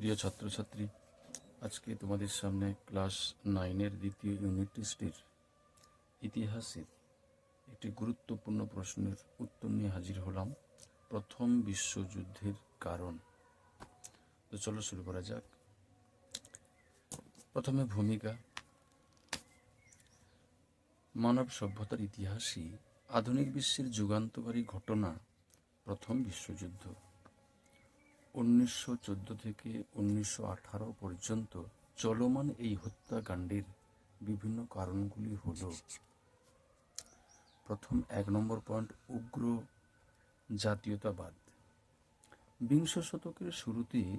প্রিয় ছাত্রছাত্রী, আজকে তোমাদের সামনে ক্লাস নাইনের দ্বিতীয় ইউনিট টেস্টের ইতিহাসের একটি গুরুত্বপূর্ণ প্রশ্নের উত্তর নিয়ে হাজির হলাম প্রথম বিশ্বযুদ্ধের কারণ। তো চলো শুরু করা যাক। প্রথমে ভূমিকা। মানব সভ্যতার ইতিহাসই আধুনিক বিশ্বের যুগান্তকারী ঘটনা প্রথম বিশ্বযুদ্ধ। উনিশশো চোদ্দ থেকে উনিশশো আঠারো পর্যন্ত চলমান এই হত্যাকাণ্ডের বিভিন্ন কারণগুলি হল, প্রথম এক নম্বর পয়েন্ট উগ্র জাতীয়তাবাদ। বিংশ শতকের শুরুতে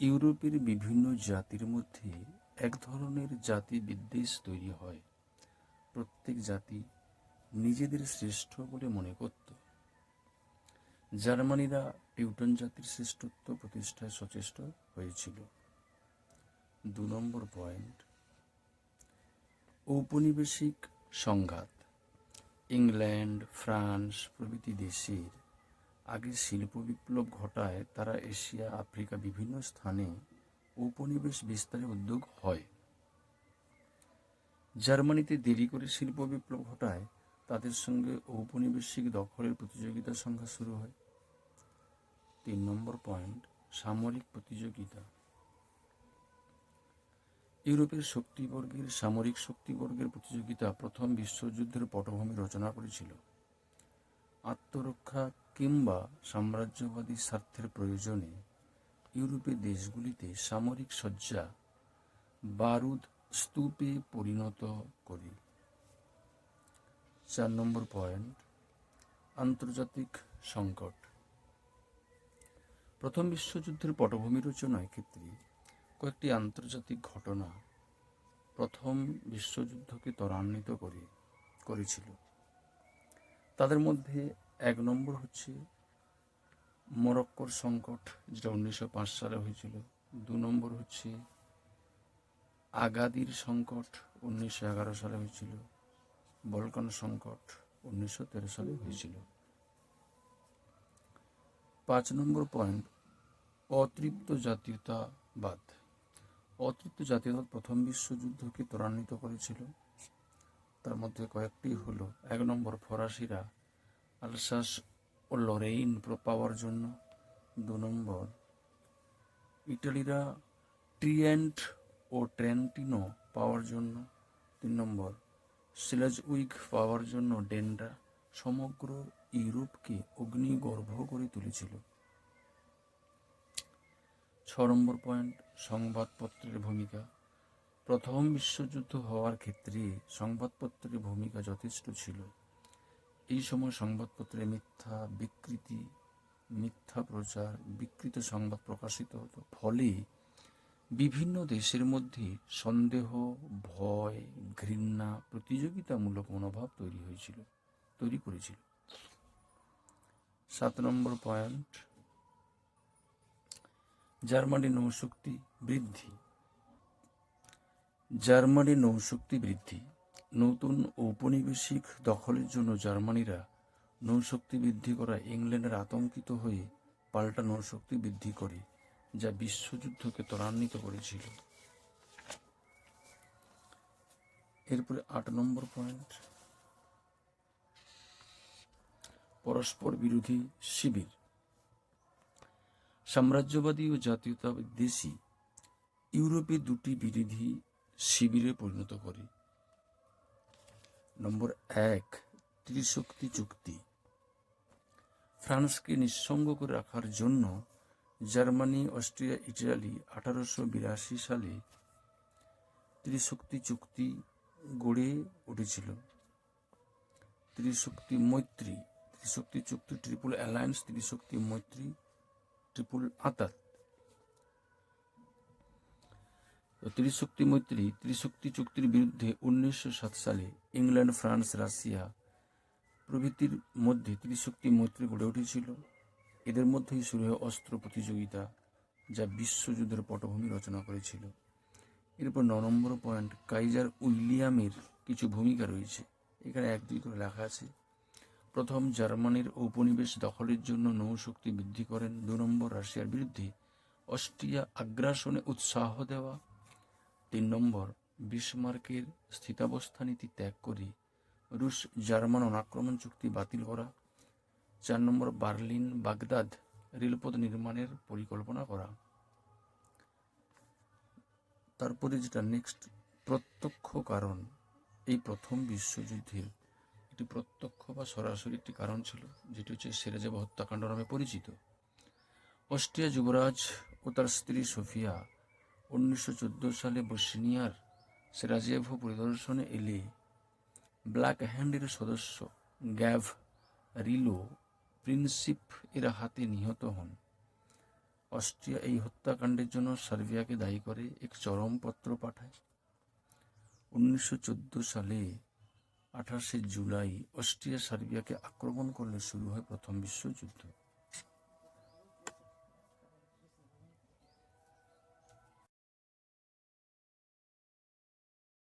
ইউরোপের বিভিন্ন জাতির মধ্যে এক ধরনের জাতি বিদ্বেষ তৈরি হয়। প্রত্যেক জাতি নিজেদের শ্রেষ্ঠ বলে মনে করত। জার্মানিরা টিউটন জাতির শ্রেষ্ঠত্ব প্রতিষ্ঠায় সচেষ্ট হয়েছিল। দু নম্বর পয়েন্ট, ঔপনিবেশিক সংঘাত। ইংল্যান্ড, ফ্রান্স প্রভৃতি দেশের আগে শিল্প বিপ্লব ঘটায়, তারা এশিয়া, আফ্রিকা বিভিন্ন স্থানে ঔপনিবেশ বিস্তারে উদ্যোগ হয়। জার্মানিতে দেরি করে শিল্প বিপ্লব ঘটায়, তাদের সঙ্গে ঔপনিবেশিক দখলের প্রতিযোগিতার সংখ্যা শুরু হয়। তিন নম্বর পয়েন্ট, সামরিক প্রতিযোগিতা। ইউরোপের শক্তিবর্গের, সামরিক শক্তিবর্গের প্রতিযোগিতা প্রথম বিশ্বযুদ্ধের পটভূমি রচনা করেছিল। আত্মরক্ষা কিংবা সাম্রাজ্যবাদী স্বার্থের প্রয়োজনে ইউরোপের দেশগুলিতে সামরিক সজ্জা বারুদ স্তূপে পরিণত করি। চার নম্বর পয়েন্ট, আন্তর্জাতিক সংকট। প্রথম বিশ্বযুদ্ধের পটভূমি রচনায় ক্ষেত্রে কয়েকটি আন্তর্জাতিক ঘটনা প্রথম বিশ্বযুদ্ধকে ত্বরান্বিত করে, করেছিল। তাদের মধ্যে এক নম্বর হচ্ছে মরক্কোর সংকট, যেটা উনিশশো পাঁচ সালে হয়েছিল। দু নম্বর হচ্ছে আগাদির সংকট, উনিশশো এগারো সালে হয়েছিল। বলকান সংকট, উনিশশো তেরো সালে হয়েছিল। পাঁচ নম্বর পয়েন্ট অতৃপ্ত জাতীয়তাবাদ। অতৃপ্ত জাতীয়তাবাদ প্রথম বিশ্বযুদ্ধকে ত্বরান্বিত করেছিল। তার মধ্যে কয়েকটি হলো, এক নম্বর ফরাসিরা আলসাস ও লরেইন পাওয়ার জন্য। দু নম্বর, ইটালিরা ট্রিয়েন্ট ও ট্রেন্টিনো পাওয়ার জন্য। তিন নম্বর সিলাজ উইক পাওয়ার জন্য ডেন্ডা সমগ্র ইউরোপকে অগ্নিগর্ভ করে তুলেছিল। ছ নম্বর পয়েন্ট, সংবাদপত্রের ভূমিকা। প্রথম বিশ্বযুদ্ধ হওয়ার ক্ষেত্রে সংবাদপত্রের ভূমিকা যথেষ্ট ছিল। এই সময় সংবাদপত্রে মিথ্যা বিকৃতি, মিথ্যা প্রচার, বিকৃত সংবাদ প্রকাশিত হতো। ফলে বিভিন্ন দেশের মধ্যে সন্দেহ, ভয়, ঘৃণা প্রতিযোগিতামূলক মনোভাব তৈরি হয়েছিল, তৈরি করেছিল। সাত নম্বর পয়েন্ট। জার্মানি নৌশক্তি বৃদ্ধি। জার্মানি নৌশক্তি বৃদ্ধি। নতুন ঔপনিবেশিক দখলের জন্য জার্মানিরা নৌশক্তি বৃদ্ধি করা ইংল্যান্ডের আতঙ্কিত হয়ে পাল্টা নৌশক্তি বৃদ্ধি করে, যা বিশ্বযুদ্ধকে ত্বরান্বিত করেছিল। এরপরে আট নম্বর পয়েন্ট। পরস্পর বিরোধী শিবির। সাম্রাজ্যবাদী ও জাতীয়তা দেশি ইউরোপে দুটি বিরোধী শিবিরে পরিণত করে। নম্বর এক, ত্রিশক্তি চুক্তি। ফ্রান্সকে নিঃসঙ্গ করে রাখার জন্য জার্মানি, অস্ট্রিয়া, ইটালি আঠারোশো বিরাশি সালে ত্রিশক্তি চুক্তি গড়ে উঠেছিল। ত্রিশক্তি মৈত্রী ত্রিশক্তি চুক্তি ট্রিপল অ্যালায়েন্স ত্রিশক্তি মৈত্রী ট্রিপল আতাত। ত্রিশক্তি মৈত্রী, ত্রিশক্তি চুক্তির বিরুদ্ধে উনিশশো সাত সালে ইংল্যান্ড, ফ্রান্স, রাশিয়া প্রভৃতির মধ্যে ত্রিশক্তি মৈত্রী গড়ে উঠেছিল। এদের মধ্যেই শুরু হয় অস্ত্র প্রতিযোগিতা, যা বিশ্বযুদ্ধের পটভূমি রচনা করেছিল। এরপর ন নম্বর পয়েন্ট, কাইজার উইলিয়ামের কিছু ভূমিকা রয়েছে। এখানে এক দুই করে লেখা আছে। প্রথম জার্মানির ঔপনিবেশ দখলের জন্য নৌশক্তি বৃদ্ধি করেন। দু নম্বর রাশিয়ার বিরুদ্ধে অস্ট্রিয়া আগ্রাসনে উৎসাহ দেওয়া। তিন নম্বর বিসমার্কের স্থিতাবস্থা নীতি ত্যাগ করে রুশ জার্মান অনাক্রমণ চুক্তি বাতিল করা। চার নম্বর বার্লিন বাগদাদ রেলপথ নির্মাণের পরিকল্পনা করা। তারপরে যেটা নেক্সট প্রত্যক্ষ কারণ, এই প্রথম বিশ্বযুদ্ধের একটি প্রত্যক্ষ বা সরাসরি একটি কারণ ছিল, যেটি হচ্ছে সেরেজেবা হত্যাকাণ্ড নামে পরিচিত। অস্ট্রিয়া যুবরাজ ও তার স্ত্রী সোফিয়া উনিশশো চোদ্দ সালে বসনিয়ার সেরাজেভো পরিদর্শনে এলে ব্ল্যাক হ্যান্ডের সদস্য গ্যাভ রিলো প্রিন্সিপ এর হাতে নিহত হন। অস্ট্রিয়া এই হত্যাকাণ্ডের জন্য সার্বিয়াকে দায়ী করে এক চরমপত্র পাঠায়। উনিশশো চোদ্দ সালে আঠাশে জুলাই অস্ট্রিয়া সার্বিয়াকে আক্রমণ করলে শুরু হয় প্রথম বিশ্বযুদ্ধ।